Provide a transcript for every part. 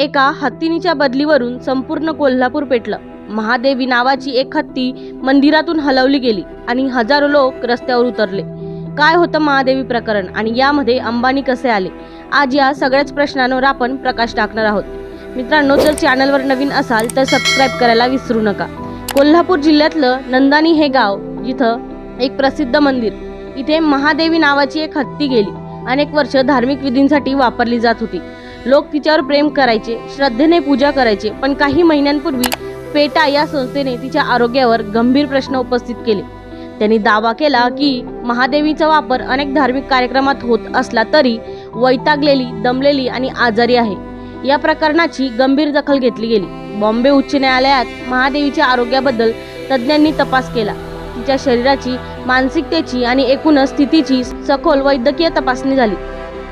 एका हत्तीनीच्या बदलीवरून संपूर्ण कोल्हापूर पेटलं. महादेवी नावाची एक हत्ती मंदिरातून हलवली गेली आणि हजारो लोक रस्त्यावर उतरले. काय होतं महादेवी प्रकरण आणि यामध्ये अंबानी कसे आले? आज या सगळ्याच प्रश्नांवर आपण प्रकाश टाकणार आहोत. मित्रांनो जर चॅनलवर नवीन असाल तर सबस्क्राईब करायला विसरू नका. कोल्हापूर जिल्ह्यातलं नंदानी हे गाव जिथं एक प्रसिद्ध मंदिर इथे महादेवी नावाची एक हत्ती गेली. अनेक वर्ष धार्मिक विधींसाठी वापरली जात होती. लोक तिच्यावर प्रेम करायचे श्रद्धेने पूजा करायचे पण काही महिन्यांपूर्वी पेटा या संस्थेने तिच्या आरोग्यावर गंभीर प्रश्न उपस्थित केले. त्यांनी दावा केला की महादेवीचा वापर अनेक धार्मिक कार्यक्रमात होत असला तरी वैतागलेली दमलेली आणि आजारी आहे. या प्रकरणाची गंभीर दखल घेतली गेली. बॉम्बे उच्च न्यायालयात महादेवीच्या आरोग्याबद्दल तज्ज्ञांनी तपास केला. तिच्या शरीराची मानसिकतेची आणि एकूणच स्थितीची सखोल वैद्यकीय तपासणी झाली.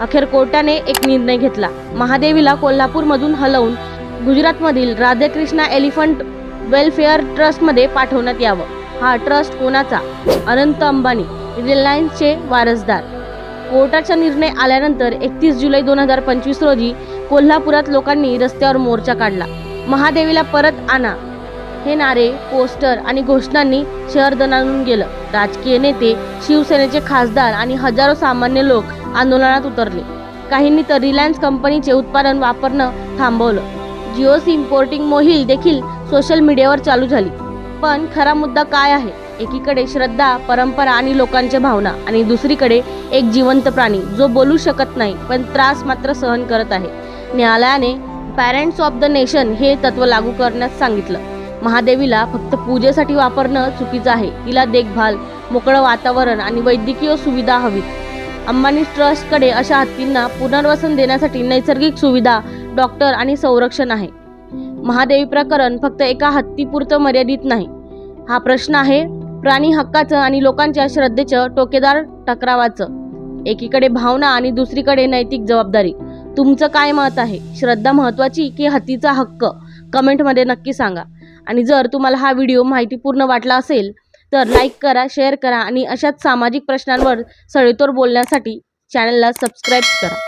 अखेर कोर्टाने एक निर्णय घेतला. महादेवीला कोल्हापूरमधून हलवून गुजरातमधील राधाकृष्णा एलिफंट वेलफेअर ट्रस्टमध्ये पाठवण्यात यावं. हा ट्रस्ट कोणाचा? अनंत अंबानी रिलायन्सचे वारसदार. कोर्टाचा निर्णय आल्यानंतर एकतीस जुलै दोन हजार पंचवीस रोजी कोल्हापुरात लोकांनी रस्त्यावर मोर्चा काढला. महादेवीला परत आणा. हे नारे पोस्टर आणि घोषणांनी शहर दणानून गेलं. राजकीय नेते शिवसेनेचे खासदार आणि हजारो सामान्य लोक आंदोलनात उतरले. काहींनी तर रिलायन्स कंपनीचे उत्पादन वापरणं थांबवलं. जिओ सिम पोर्टिंग मोहीम देखील सोशल मीडियावर चालू झाली. पण खरा मुद्दा काय आहे? एकीकडे श्रद्धा परंपरा आणि लोकांच्या भावना आणि दुसरीकडे एक जिवंत प्राणी जो बोलू शकत नाही पण त्रास मात्र सहन करत आहे. न्यायालयाने पॅरेंट्स ऑफ द नेशन हे तत्व लागू करण्यास सांगितलं. महादेवीला फक्त पूजेसाठी वापरणं चुकीचं आहे. तिला देखभाल मोकळं वातावरण आणि वैद्यकीय सुविधा हवीत. अंबानी ट्रस्टकडे अशा हत्तींना पुनर्वसन देण्यासाठी नैसर्गिक सुविधा डॉक्टर आणि संरक्षण आहे. महादेवी प्रकरण फक्त एका हत्तीपुरतं मर्यादित नाही. हा प्रश्न आहे प्राणी हक्काचं आणि लोकांच्या श्रद्धेचं टोकेदार टकरावाचं. एकीकडे भावना आणि दुसरीकडे नैतिक जबाबदारी. तुमचं काय मत आहे? श्रद्धा महत्वाची की हत्तीचा हक्क? कमेंटमध्ये नक्की सांगा. आणि जर तुम्हाला हा व्हिडिओ माहितीपूर्ण वाटला असेल तर लाईक करा शेअर करा आणि अशाच सामाजिक प्रश्नांवर सडेतोड बोलण्यासाठी चॅनलला सबस्क्राईब करा.